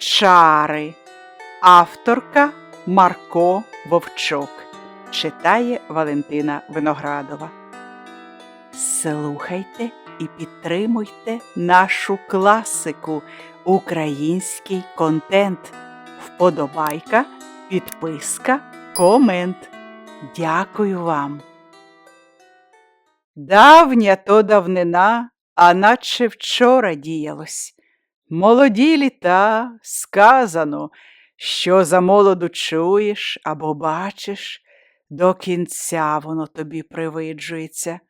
Чари. Авторка Марко Вовчок. Читає Валентина Виноградова. Слухайте і підтримуйте нашу класику, український контент. Вподобайка, підписка, комент. Дякую вам. Давня то давнина, а наче вчора діялось. Молоді літа сказано, що за молоду чуєш або бачиш, до кінця воно тобі привиджується.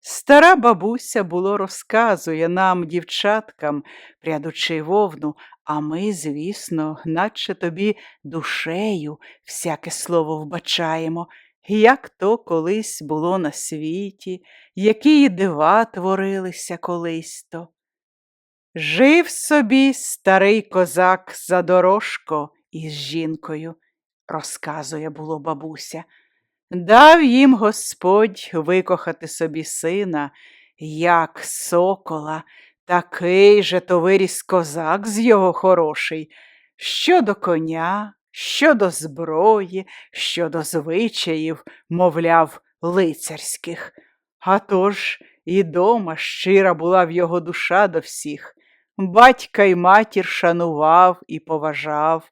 Стара бабуся було розказує нам, дівчаткам, прядучи вовну, а ми, звісно, наче тобі душею всяке слово вбачаємо, як то колись було на світі, які дива творилися колись то. Жив собі старий козак Задорожко із жінкою, розказує було бабуся. Дав їм Господь викохати собі сина, як сокола, такий же то виріс козак з його хороший, що до коня, що до зброї, що до звичаїв, мовляв, лицарських. А тож і дома щира була в його душа до всіх. Батька й матір шанував і поважав.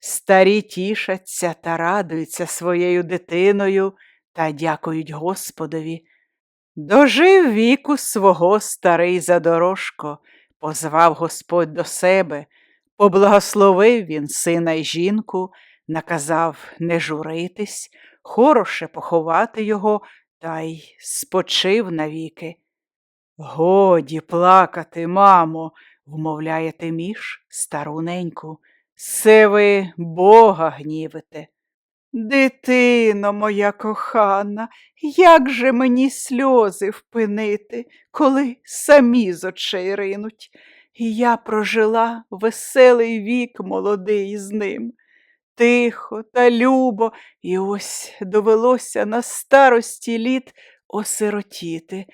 Старі тішаться та радуються своєю дитиною та дякують Господові. Дожив віку свого старий задорожко, позвав Господь до себе, поблагословив він сина й жінку, наказав не журитись, хороше поховати його та й спочив навіки. Годі плакати, мамо, вмовляє Тиміш стару неньку. Се ви Бога гнівите. Дитино моя кохана, як же мені сльози впинити, коли самі з очей ринуть, я прожила веселий вік молодий з ним. Тихо та любо, і ось довелося на старості літ осиротіти,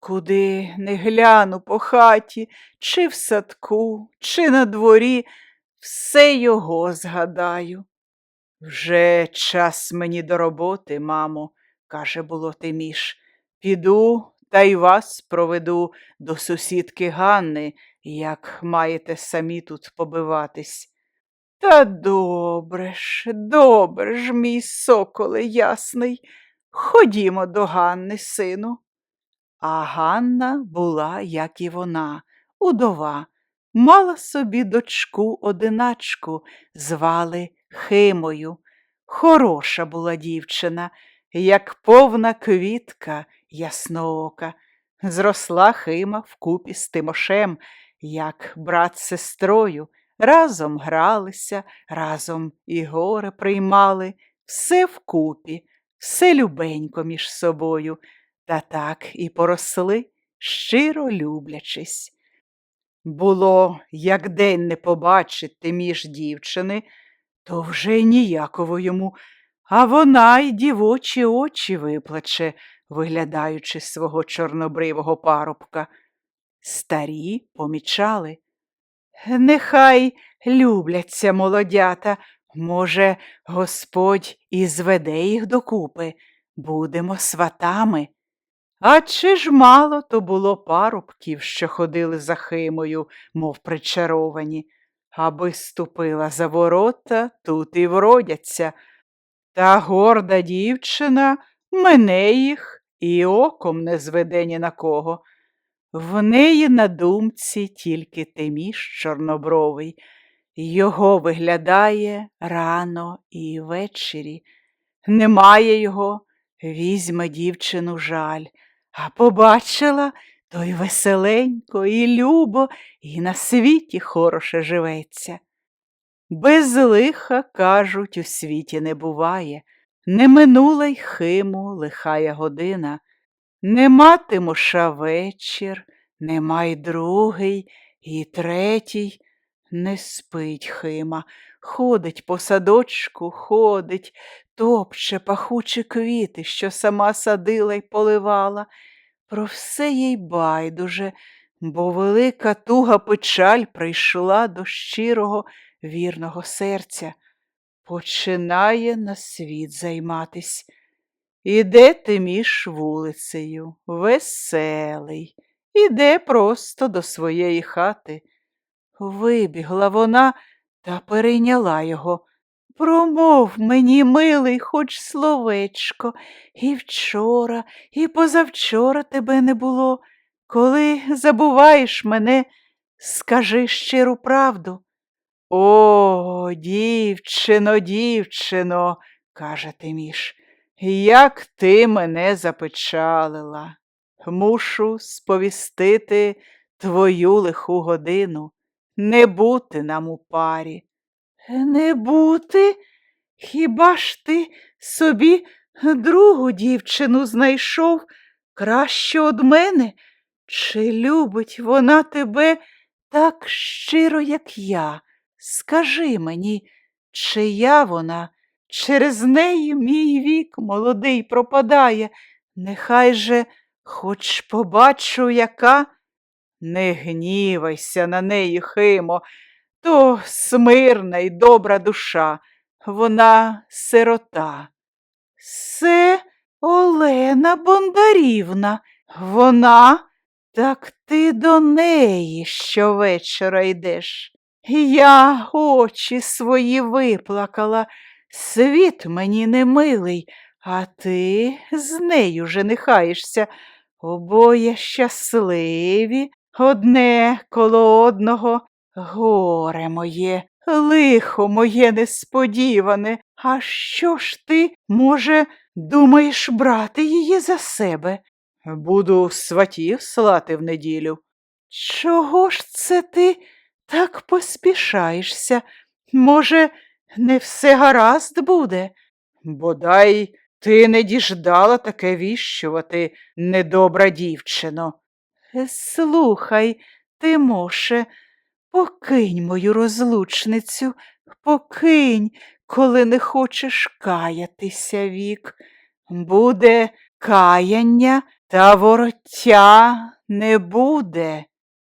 куди не гляну по хаті, чи в садку, чи на дворі, все його згадаю. Вже час мені до роботи, мамо, каже було Тиміш. Піду та й вас проведу до сусідки Ганни, як маєте самі тут побиватись. Та добре ж, добре ж, мій соколе ясний. Ходімо до Ганни, сину. А Ганна була, як і вона, удова, мала собі дочку одиначку, звали Химою. Хороша була дівчина, як повна квітка ясноока. Зросла Хима вкупі з Тимошем, як брат з сестрою. Разом гралися, разом і горе приймали, все вкупі, все любенько між собою, та так і поросли, щиро люблячись. Було, як день не побачити між дівчини, то вже ніяково йому, а вона й дівочі очі виплаче, виглядаючи свого чорнобривого парубка. Старі помічали. Нехай любляться молодята, може, Господь і зведе їх докупи, будемо сватами. А чи ж мало то було парубків, що ходили за Химою, мов причаровані, аби ступила за ворота, тут і вродяться. Та горда дівчина мене їх і оком не зведе ні на кого. В неї на думці тільки Тиміш чорнобровий, його виглядає рано і ввечері. Немає його, візьме дівчину жаль, а побачила, то й веселенько, і любо, і на світі хороше живеться. Без лиха, кажуть, у світі не буває, не минула й химу лихая година. Не матимуша вечір, нема й другий, і третій. Не спить Хима, ходить по садочку, ходить, топче пахучі квіти, що сама садила й поливала. Про все їй байдуже, бо велика туга печаль прийшла до щирого вірного серця, починає на світ займатись. Іде ти між вулицею, веселий, іде просто до своєї хати. Вибігла вона та перейняла його. Промов мені, милий, хоч словечко, і вчора, і позавчора тебе не було. Коли забуваєш мене, скажи щиру правду. О, дівчино, дівчино, каже Тиміш, як ти мене запечалила. Мушу сповістити твою лиху годину, не бути нам у парі. Не бути? Хіба ж ти собі другу дівчину знайшов краще од мене? Чи любить вона тебе так щиро, як я? Скажи мені, чия вона? Через неї мій вік молодий пропадає. Нехай же хоч побачу, яка. Не гнівайся на неї, Химо, то смирна й добра душа, вона сирота. Се Олена Бондарівна, вона, так ти до неї щовечора йдеш. Я очі свої виплакала, світ мені не милий, а ти з нею женихаєшся. Обоє щасливі, одне коло одного. Горе моє, лихо моє несподіване. А що ж ти, може, думаєш брати її за себе? Буду сватів слати в неділю. Чого ж це ти так поспішаєшся? Може, не все гаразд буде? Бодай ти не діждала таке віщувати, недобра дівчино. Е, Слухай, Тимоше, покинь мою розлучницю, покинь, коли не хочеш каятися вік. Буде каяння, та вороття не буде.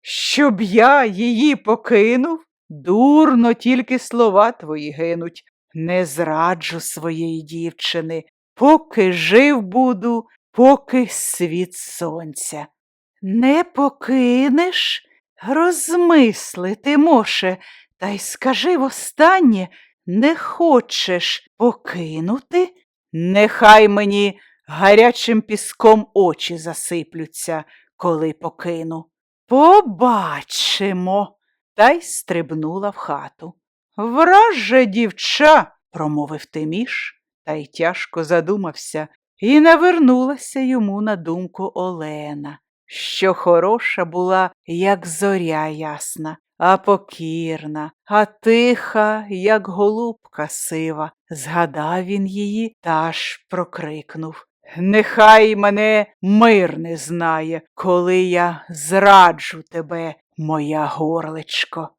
Щоб я її покинув, дурно тільки слова твої гинуть. Не зраджу своєї дівчини, поки жив буду, поки світ сонця. Не покинеш? Розмисли, Тимоше, та й скажи востаннє, не хочеш покинути? Нехай мені гарячим піском очі засиплються, коли покину. Побачимо. Та й стрибнула в хату. Враже дівча, промовив Тиміш, та й тяжко задумався, і навернулася йому на думку Олена, що хороша була, як зоря ясна, а покірна, а тиха, як голубка сива. Згадав він її та аж прокрикнув. Нехай мене мир не знає, коли я зраджу тебе, моя горличко.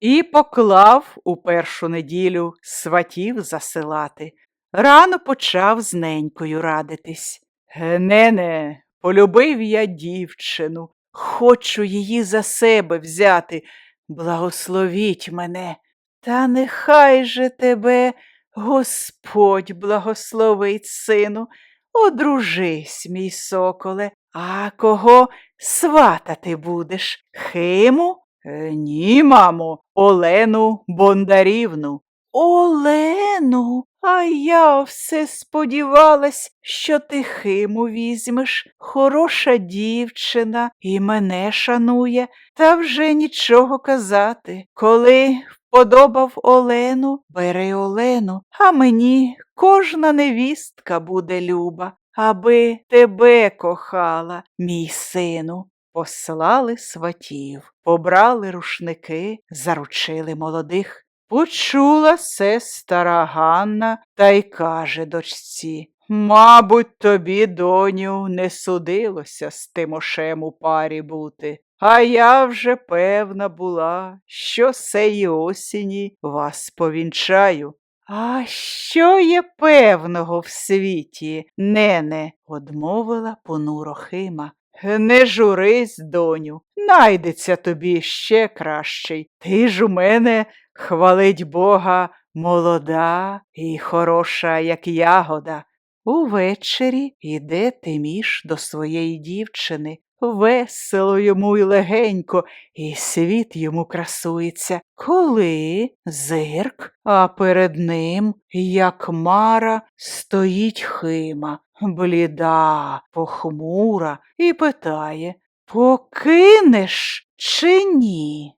І поклав у першу неділю сватів засилати. Рано почав з ненькою радитись. Генене, полюбив я дівчину, хочу її за себе взяти, благословіть мене. Та нехай же тебе Господь благословить, сину, одружись, мій соколе, а кого сватати будеш? Химу? Е, ні, мамо, Олену Бондарівну. Олену, а я все сподівалась, що ти Химу візьмеш. Хороша дівчина і мене шанує, та вже нічого казати. Коли вподобав Олену, бери Олену, а мені кожна невістка буде люба, аби тебе кохала, мій сину. Послали сватів, побрали рушники, заручили молодих. Почула се стара Ганна та й каже дочці Мабуть, тобі, доню, не судилося з Тимошем у парі бути, а я вже певна була, що сеї осені вас повінчаю. А що є певного в світі, нене? одмовила понуро Хима. Не журись, доню, найдеться тобі ще кращий. Ти ж у мене, хвалить Бога, молода і хороша, як ягода. Увечері йде Тиміш до своєї дівчини. Весело йому й легенько, і світ йому красується. Коли зирк, а перед ним, як мара, стоїть Хима, бліда, похмура, і питає Покинеш чи ні?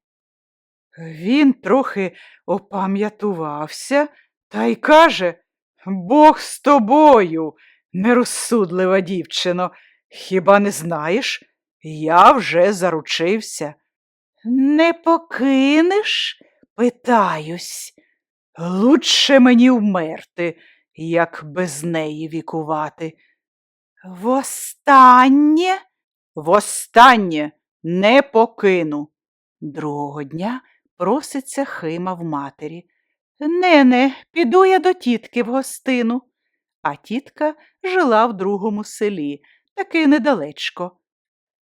Він трохи опам'ятувався та й каже Бог з тобою, нерозсудлива дівчино, хіба не знаєш? Я вже заручився. Не покинеш? питаюсь. Лучше мені вмерти, як без неї вікувати. Востаннє, востаннє не покину. Другого дня проситься Хима в матері. Нене, піду я до тітки в гостину. А тітка жила в другому селі, таки недалечко.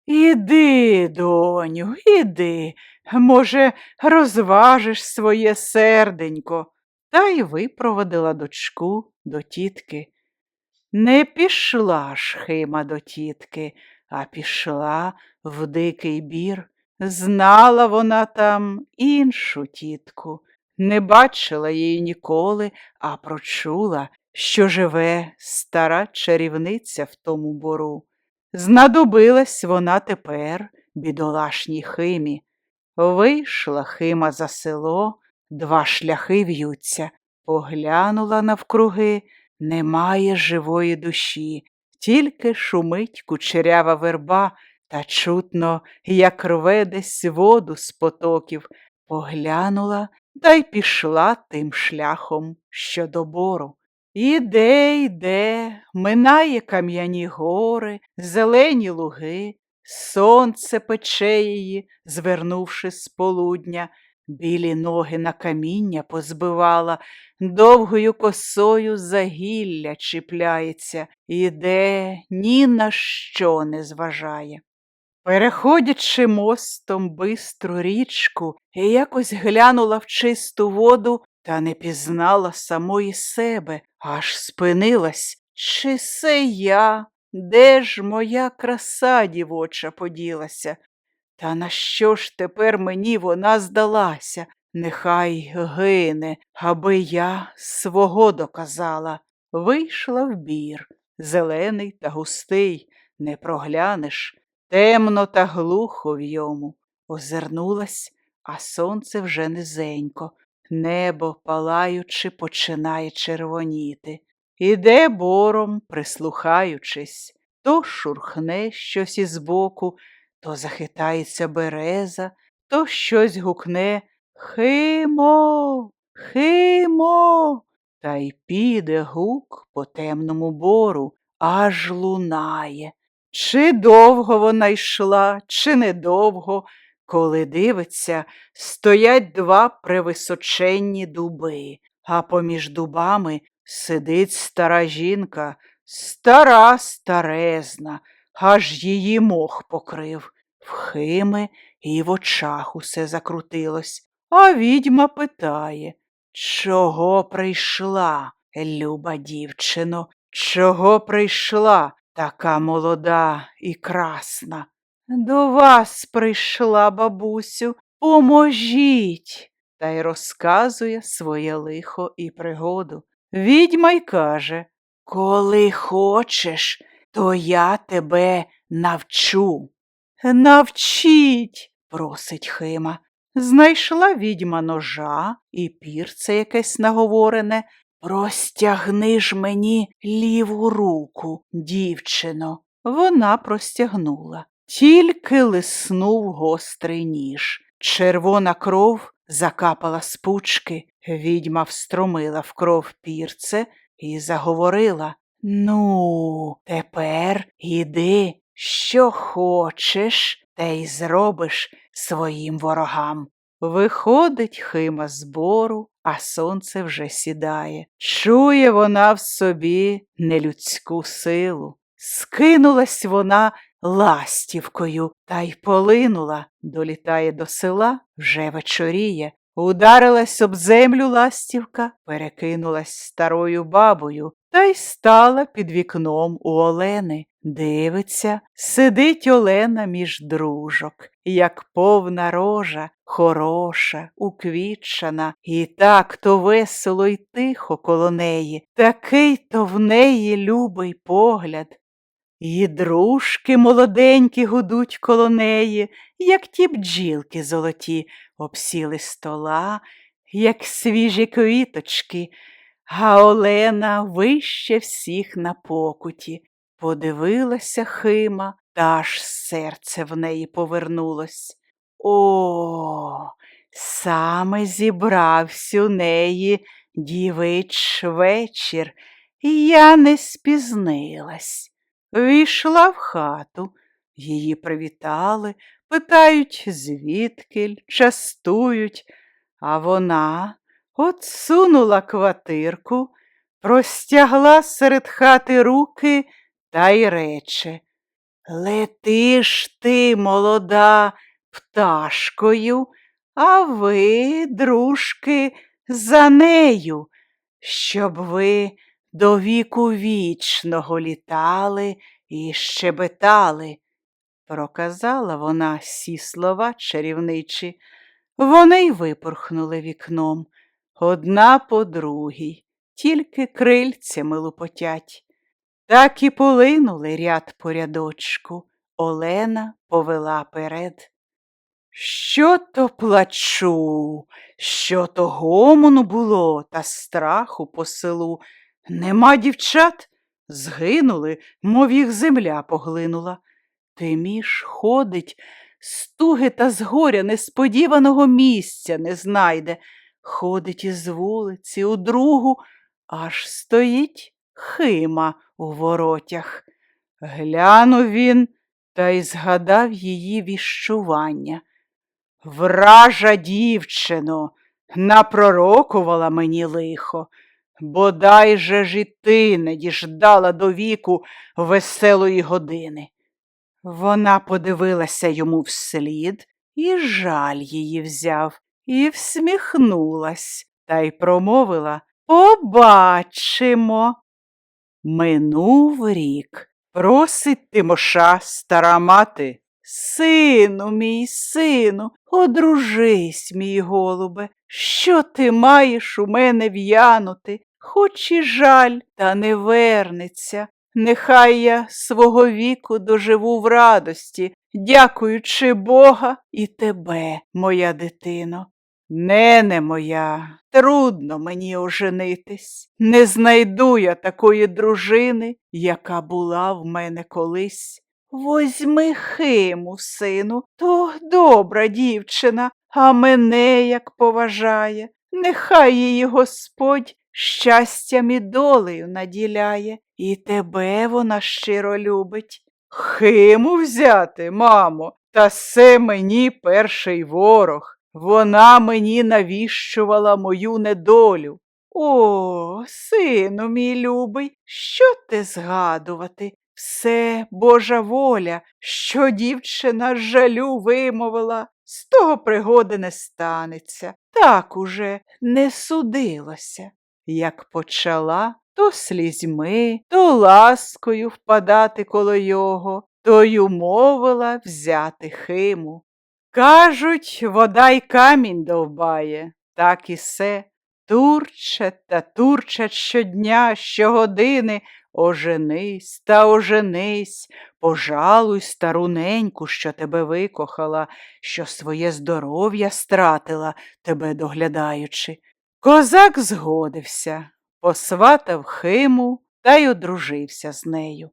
Іди, доню, іди, може, розважиш своє серденько, та й випроводила дочку до тітки. Не пішла ж Хима до тітки, а пішла в дикий бір. Знала вона там іншу тітку, не бачила її ніколи, а прочула, що живе стара чарівниця в тому бору. Знадобилась вона тепер, бідолашній Химі. Вийшла Хима за село, два шляхи в'ються, поглянула навкруги, немає живої душі, тільки шумить кучерява верба, та чутно, як рве десь воду з потоків, поглянула та й пішла тим шляхом, що до бору. Іде, йде, минає кам'яні гори, зелені луги, сонце пече її, звернувши з полудня, білі ноги на каміння позбивала, довгою косою за гілля чіпляється, іде, ні на що не зважає. Переходячи мостом бистру річку, якось глянула в чисту воду та не пізнала самої себе, аж спинилась. Чи се я? Де ж моя краса дівоча поділася? Та на що ж тепер мені вона здалася? Нехай гине, аби я свого доказала. Вийшла в бір, зелений та густий, не проглянеш, темно та глухо в йому. Озирнулась, а сонце вже низенько, небо, палаючи, починає червоніти. Іде бором, прислухаючись, то шурхне щось із боку, то захитається береза, то щось гукне Химо, химо, та й піде гук по темному бору, аж лунає. Чи довго вона йшла, чи недовго, коли дивиться, стоять два превисоченні дуби, а поміж дубами сидить стара жінка, стара старезна, аж її мох покрив. В Хими і в очах усе закрутилось, а відьма питає Чого прийшла, люба дівчино, чого прийшла така молода і красна? До вас прийшла, бабусю, поможіть, та й розказує своє лихо і пригоду. Відьма й каже Коли хочеш, то я тебе навчу. Навчіть, просить Хима. Знайшла відьма ножа і пірце якесь наговорене. Простягни ж мені ліву руку, дівчино. Вона простягнула. Тільки лиснув гострий ніж. Червона кров закапала з пучки. Відьма встромила в кров пірце і заговорила Ну, тепер іди, що хочеш, те й зробиш своїм ворогам. Виходить Хима з бору, а сонце вже сідає. Чує вона в собі нелюдську силу. Скинулась вона ластівкою та й полинула, долітає до села, вже вечоріє. Ударилась об землю ластівка, перекинулась старою бабою та й стала під вікном у Олени. Дивиться, сидить Олена між дружок, як повна рожа, хороша, уквітчана, і так то весело й тихо коло неї, такий то в неї любий погляд. І дружки молоденькі гудуть коло неї, як ті бджілки золоті, обсіли стола, як свіжі квіточки, а Олена вище всіх на покуті. Подивилася Хима, та аж серце в неї повернулось. О, саме зібрався у неї дівич вечір, і я не спізнилась. Війшла в хату, її привітали, питають, звідкиль, частують, а вона отсунула квартирку, простягла серед хати руки та й рече Лети ж ти, молода, пташкою, а ви, дружки, за нею, щоб ви до віку вічного літали і щебетали. Проказала вона сі слова чарівничі. Вони й випорхнули вікном, одна по другій, тільки крильцями лупотять. Так і полинули ряд по рядочку. Олена повела перед. Що то плачу, що то гомону було та страху по селу. Нема дівчат, згинули, мов їх земля поглинула. Тиміш ходить, стуги та з горя несподіваного місця не знайде. Ходить із вулиці у другу, аж стоїть хима у воротях. Глянув він та й згадав її віщування. Вража дівчино, напророкувала мені лихо, бодай же ж і ти не діждала до віку веселої години. Вона подивилася йому вслід, і жаль її взяв, і всміхнулась та й промовила Побачимо. Минув рік. Просить Тимоша стара мати. Сину мій, сину, одружись, мій голубе, що ти маєш у мене в'янути, хоч і жаль, та не вернеться. Нехай я свого віку доживу в радості, дякуючи Бога і тебе, моя дитино. Нене моя, трудно мені оженитись. Не знайду я такої дружини, яка була в мене колись. Возьми химу, сину, то добра дівчина, а мене як поважає. Нехай її Господь щастям і долею наділяє, і тебе вона щиро любить. Химу взяти, мамо, та се мені перший ворог. Вона мені навіщувала мою недолю. О, сину мій любий, що ти згадувати? Все Божа воля, що дівчина жалю вимовила, з того пригоди не станеться. Так уже не судилося. Як почала то слізьми, то ласкою впадати коло його, то й умовила взяти химу. Кажуть, вода й камінь довбає, так і се. Турчать та турчать щодня, щогодини, оженись та оженись, пожалуй стару неньку, що тебе викохала, що своє здоров'я стратила, тебе доглядаючи. Козак згодився, посватав химу та й одружився з нею.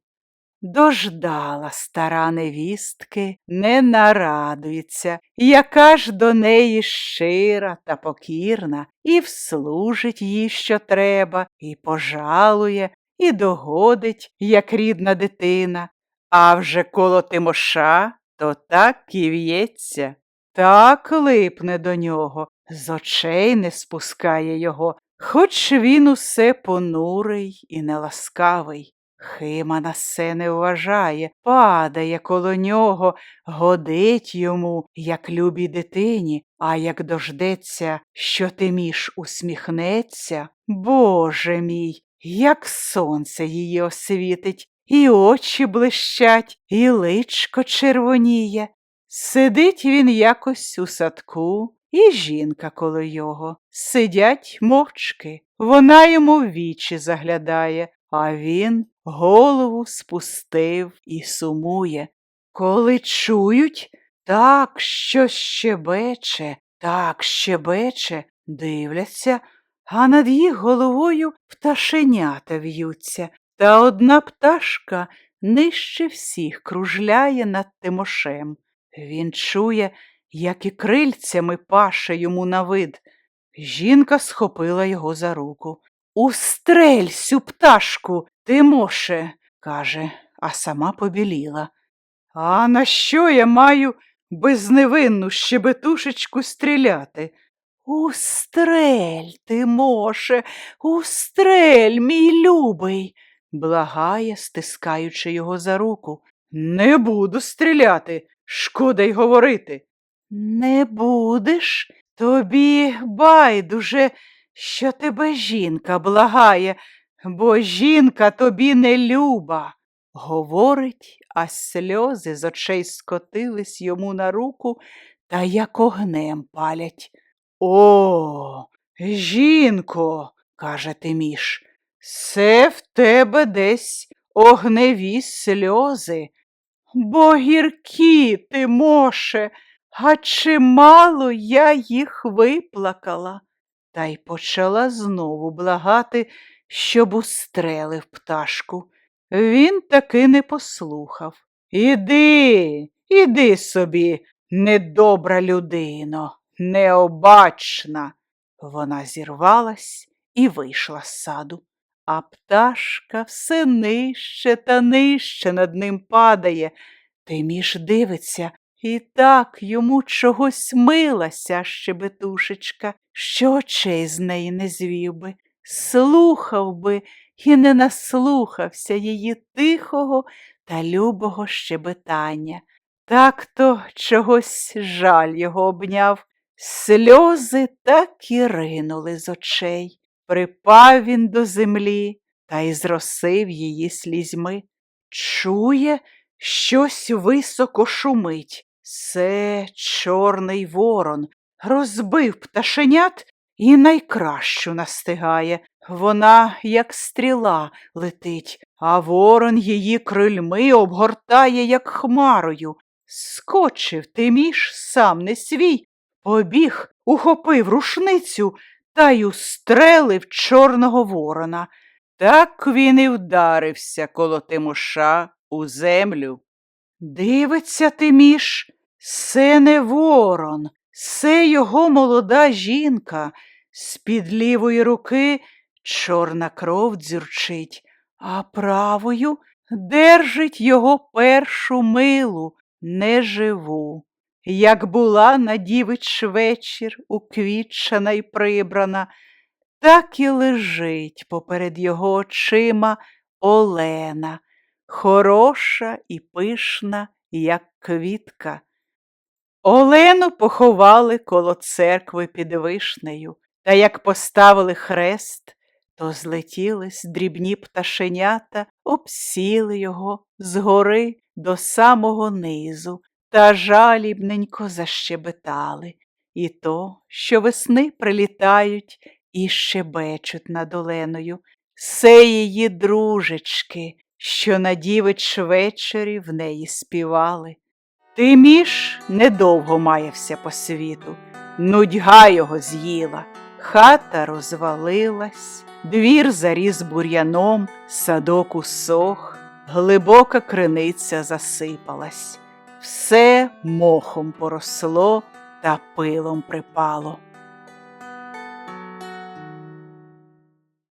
Дождала стара невістки, не нарадується, яка ж до неї щира та покірна, і вслужить їй, що треба, і пожалує, і догодить, як рідна дитина. А вже коло Тимоша то так і в'ється, так липне до нього, з очей не спускає його, хоч він усе понурий і неласкавий. Хима на все не вважає, падає коло нього, годить йому, як любій дитині, а як дождеться, що Тиміш усміхнеться, Боже мій, як сонце її освітить, і очі блищать, і личко червоніє. Сидить він якось у садку, і жінка коло його. Сидять мовчки. Вона йому в вічі заглядає, а він голову спустив і сумує. Коли чують, так щось щебече, так щебече, дивляться, а над їх головою пташенята в'ються, та одна пташка нижче всіх кружляє над Тимошем. Він чує, як і крильцями паше йому на вид. Жінка схопила його за руку. Устрель сю пташку, Тимоше, каже, а сама побіліла. А на що я маю безневинну щебетушечку стріляти? Устрель, Тимоше, устрель, мій любий, благає, стискаючи його за руку. Не буду стріляти, шкода й говорити. Не будеш? Тобі байдуже, що тебе жінка благає, бо жінка тобі не люба. Говорить, а сльози з очей скотились йому на руку та як огнем палять. О, жінко, каже Тиміш, це в тебе десь огневі сльози. Бо гіркі, Тимоше, а чимало я їх виплакала. Та й почала знову благати, щоб устрелив пташку. Він таки не послухав. Іди, іди собі, недобра людино, необачна. Вона зірвалась і вийшла з саду. А пташка все нижче та нижче над ним падає. Тиміш дивиться, і так йому чогось милася щебетушечка, що очей з неї не звів би, слухав би і не наслухався її тихого та любого щебетання. Так то чогось жаль його обняв. Сльози так і ринули з очей. Припав він до землі та й зросив її слізьми. Чує, щось високо шумить. Це чорний ворон розбив пташенят і найкращу настигає. Вона, як стріла, летить, а ворон її крильми обгортає, як хмарою. Скочив Тиміш сам не свій, побіг, ухопив рушницю та й устрелив чорного ворона. Так він і вдарився коло Тимоша у землю. Дивиться Тиміш, се не ворон, се його молода жінка, з-під лівої руки чорна кров дзюрчить, а правою держить його першу милу, неживу. Як була на дівич вечір уквітчана й прибрана, так і лежить поперед його очима Олена, хороша і пишна, як квітка. Олену поховали коло церкви під вишнею, та як поставили хрест, то злетілись дрібні пташенята, обсіли його згори до самого низу та жалібненько защебетали. І то, що весни прилітають і щебечуть над Оленою. Се її дружечки, що на дівич вечорі в неї співали. Тиміш недовго маявся по світу, нудьга його з'їла, хата розвалилась, двір заріс бур'яном, садок усох, глибока криниця засипалась, все мохом поросло та пилом припало.